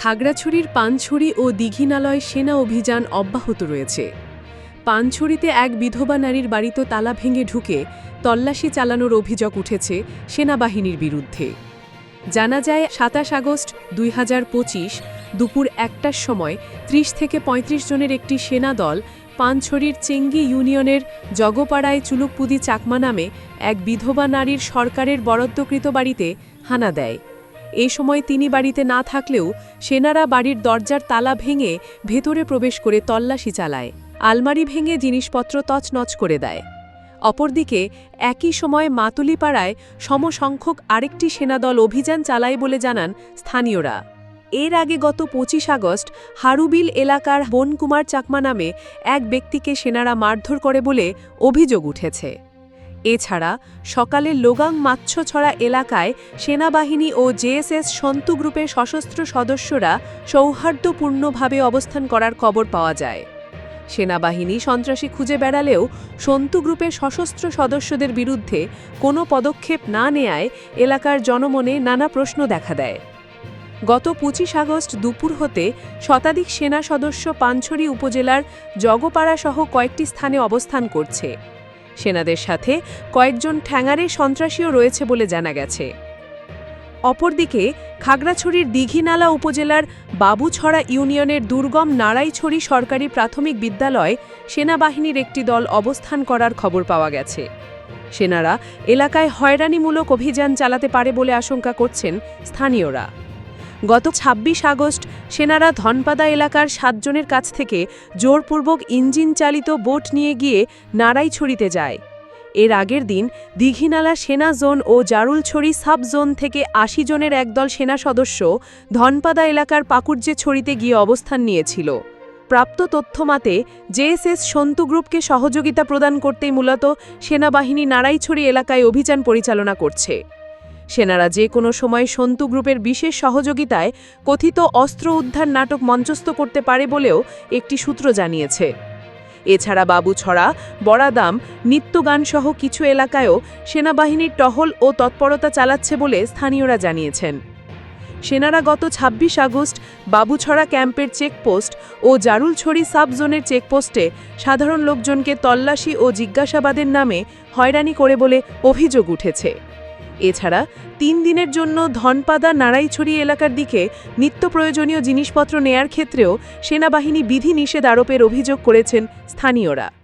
খাগড়াছড়ির পানছড়ি ও দীঘিনালয় সেনা অভিযান অব্যাহত রয়েছে। পানছড়িতে এক বিধবা নারীর বাড়িতে তালা ভেঙে ঢুকে তল্লাশি চালানোর অভিযোগ উঠেছে সেনাবাহিনীর বিরুদ্ধে। জানা যায়, সাতাশ আগস্ট দুই হাজার পঁচিশ দুপুর একটার সময় ৩০ থেকে ৩৫ জনের একটি সেনা দল পানছড়ির চেঙ্গি ইউনিয়নের জগপাড়ায় চুলুকপুদি চাকমা নামে এক বিধবা নারীর সরকারের বরাদ্দকৃত বাড়িতে হানা দেয়। এ সময় তিনি বাড়িতে না থাকলেও সেনারা বাড়ির দরজার তালা ভেঙে ভেতরে প্রবেশ করে তল্লাশি চালায়। আলমারি ভেঙে জিনিসপত্র তছনছ করে দেয়। অপরদিকে একই সময় মাতুলিপাড়ায় সমসংখ্যক আরেকটি সেনাদল অভিযান চালায় বলে জানান স্থানীয়রা। এর আগে গত পঁচিশ আগস্ট হারুবিল এলাকার বনকুমার চাকমা নামে এক ব্যক্তিকে সেনারা মারধর করে বলে অভিযোগ উঠেছে। এছাড়া সকালে লোগাং মাচ্ছছড়া এলাকায় সেনাবাহিনী ও জেএসএস সন্তু গ্রুপের সশস্ত্র সদস্যরা সৌহার্দ্যপূর্ণভাবে অবস্থান করার খবর পাওয়া যায়। সেনাবাহিনী সন্ত্রাসী খুঁজে বেড়ালেও সন্তু গ্রুপের সশস্ত্র সদস্যদের বিরুদ্ধে কোনো পদক্ষেপ না নেয়ায় এলাকার জনমনে নানা প্রশ্ন দেখা দেয়। গত পঁচিশ আগস্ট দুপুর হতে শতাধিক সেনা সদস্য পানছড়ি উপজেলার জগপাড়াসহ কয়েকটি স্থানে অবস্থান করছে। সেনাদের সাথে কয়েকজন ঠ্যাঙারে সন্ত্রাসীও রয়েছে বলে জানা গেছে। অপরদিকে, খাগড়াছড়ির দীঘিনালা উপজেলার বাবুছড়া ইউনিয়নের দুর্গম নাড়াইছড়ি সরকারি প্রাথমিক বিদ্যালয় সেনাবাহিনীর একটি দল অবস্থান করার খবর পাওয়া গেছে। সেনারা এলাকায় হয়রানিমূলক অভিযান চালাতে পারে বলে আশঙ্কা করছেন স্থানীয়রা। গত ২৬ আগস্ট সেনারা ধনপাদা এলাকার সাতজনের কাছ থেকে জোরপূর্বক ইঞ্জিন চালিত বোট নিয়ে গিয়ে নাড়াইছড়িতে যায়। এর আগের দিন দীঘিনালা সেনা জোন ও জারুলছড়ি সাব জোন থেকে আশি জনের একদল সেনা সদস্য ধনপাদা এলাকার পাকুর্যে ছড়িতে গিয়ে অবস্থান নিয়েছিল। প্রাপ্ত তথ্যমাতে জেএসএস সন্তু গ্রুপকে সহযোগিতা প্রদান করতেই মূলত সেনাবাহিনী নাড়াইছড়ি এলাকায় অভিযান পরিচালনা করছে। সেনারা যে কোনো সময় সন্তু গ্রুপের বিশেষ সহযোগিতায় কথিত অস্ত্র উদ্ধার নাটক মঞ্চস্থ করতে পারে বলেও একটি সূত্র জানিয়েছে। এছাড়া বাবুছড়া, বড়াদাম, নিত্যগানসহ কিছু এলাকায়ও সেনাবাহিনীর টহল ও তৎপরতা চালাচ্ছে বলে স্থানীয়রা জানিয়েছেন। সেনারা গত ২৬ আগস্ট বাবুছড়া ক্যাম্পের চেকপোস্ট ও জারুলছড়ি সাব জোনের চেকপোস্টে সাধারণ লোকজনকে তল্লাশি ও জিজ্ঞাসাবাদের নামে হয়রানি করে বলে অভিযোগ উঠেছে। এছাড়া তিন দিনের জন্য ধনপাদা নাড়াইছড়ি এলাকার দিকে নিত্য প্রয়োজনীয় জিনিসপত্র নেয়ার ক্ষেত্রেও সেনাবাহিনী বিধি নিষেধ আরোপের অভিযোগ করেছেন স্থানীয়রা।